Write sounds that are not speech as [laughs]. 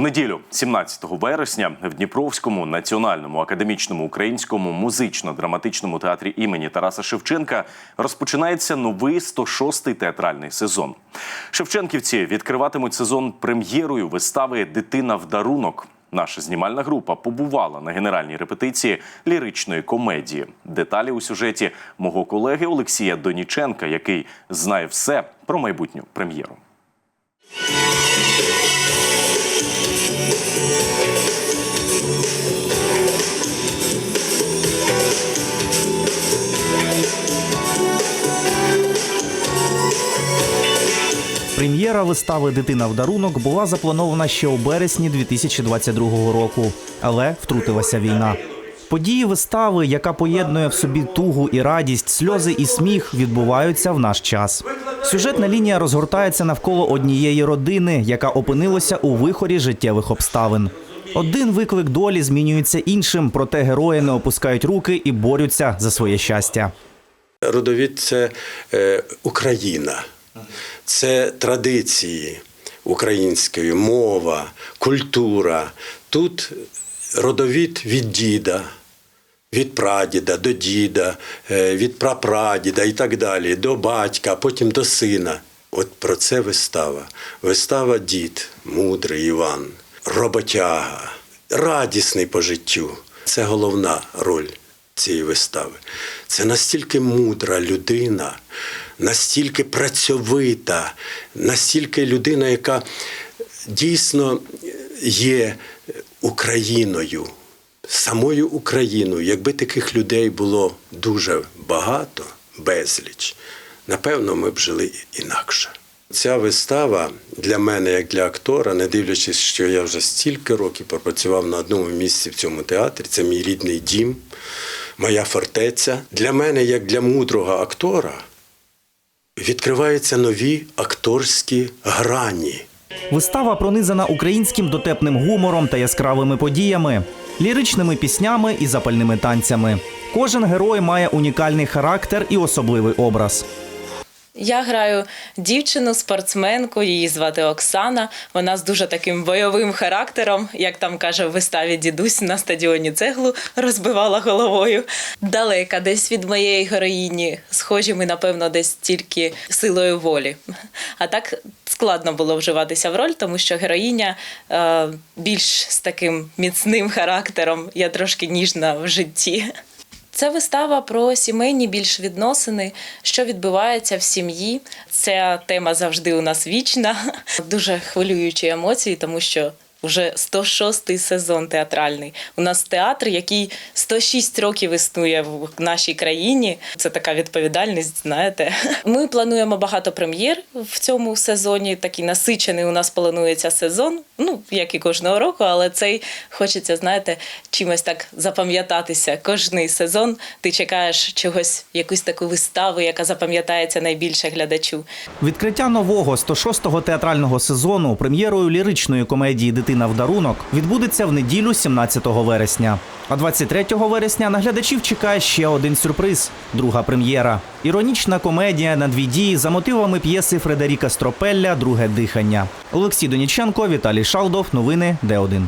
Неділю, 17 вересня, в Дніпровському національному академічному українському музично-драматичному театрі імені Тараса Шевченка розпочинається новий 106-й театральний сезон. Шевченківці відкриватимуть сезон прем'єрою вистави Дитина в дарунок. Наша знімальна група побувала на генеральній репетиції ліричної комедії. Деталі у сюжеті мого колеги Олексія Доніченка, який знає все про майбутню прем'єру. Прем'єра вистави Дитина в дарунок була запланована ще у березні 2022 року, але втрутилася війна. Події вистави, яка поєднує в собі тугу і радість, сльози і сміх, відбуваються в наш час. Сюжетна лінія розгортається навколо однієї родини, яка опинилася у вихорі життєвих обставин. Один виклик долі змінюється іншим, проте герої не опускають руки і борються за своє щастя. Родовід це е, Україна, це традиції української, мова, культура. Тут родовід від діда, від прадіда до діда, е, від прапрадіда і так далі, до батька, а потім до сина. От про це вистава. Вистава дід, мудрий Іван, роботяга, радісний по життю. Це головна роль цієї вистави. Це настільки мудра людина, настільки працьовита, настільки людина, яка дійсно є Україною, самою Україною. Якби таких людей було дуже багато, безліч, напевно, ми б жили інакше. Ця вистава для мене, як для актора, не дивлячись, що я вже стільки років пропрацював на одному місці в цьому театрі, це мій рідний дім, моя фортеця. Для мене, як для мудрого актора, відкриваються нові акторські грані. Вистава пронизана українським дотепним гумором та яскравими подіями, ліричними піснями і запальними танцями. Кожен герой має унікальний характер і особливий образ. Я граю дівчину, спортсменку, її звати Оксана. Вона з дуже таким бойовим характером, як там каже в виставі дідусь на стадіоні цеглу розбивала головою. Далека десь від моєї героїні. Схожі ми, напевно, десь тільки силою волі. А так складно було вживатися в роль, тому що героїня е, більш з таким міцним характером. Я трошки ніжна в житті. Це вистава про сімейні більш відносини, що відбувається в сім'ї. Ця тема завжди у нас вічна. Дуже хвилюючі емоції, тому що вже 106-й сезон театральний. У нас театр, який 106 років існує в нашій країні. Це така відповідальність. Знаєте, [laughs] ми плануємо багато прем'єр в цьому сезоні. Такий насичений у нас планується сезон. Ну як і кожного року, але цей хочеться, знаєте, чимось так запам'ятатися. Кожний сезон ти чекаєш чогось, якусь таку виставу, яка запам'ятається найбільше глядачу. Відкриття нового 106-го театрального сезону прем'єрою ліричної комедії Дитина в дарунок відбудеться в неділю 17 вересня. А 23 вересня на глядачів чекає ще один сюрприз друга прем'єра. Іронічна комедія на дві дії за мотивами п'єси Фредеріка Стропелля Друге дихання. Олексій Доніченко, Віталій Шалдов. Новини Д1.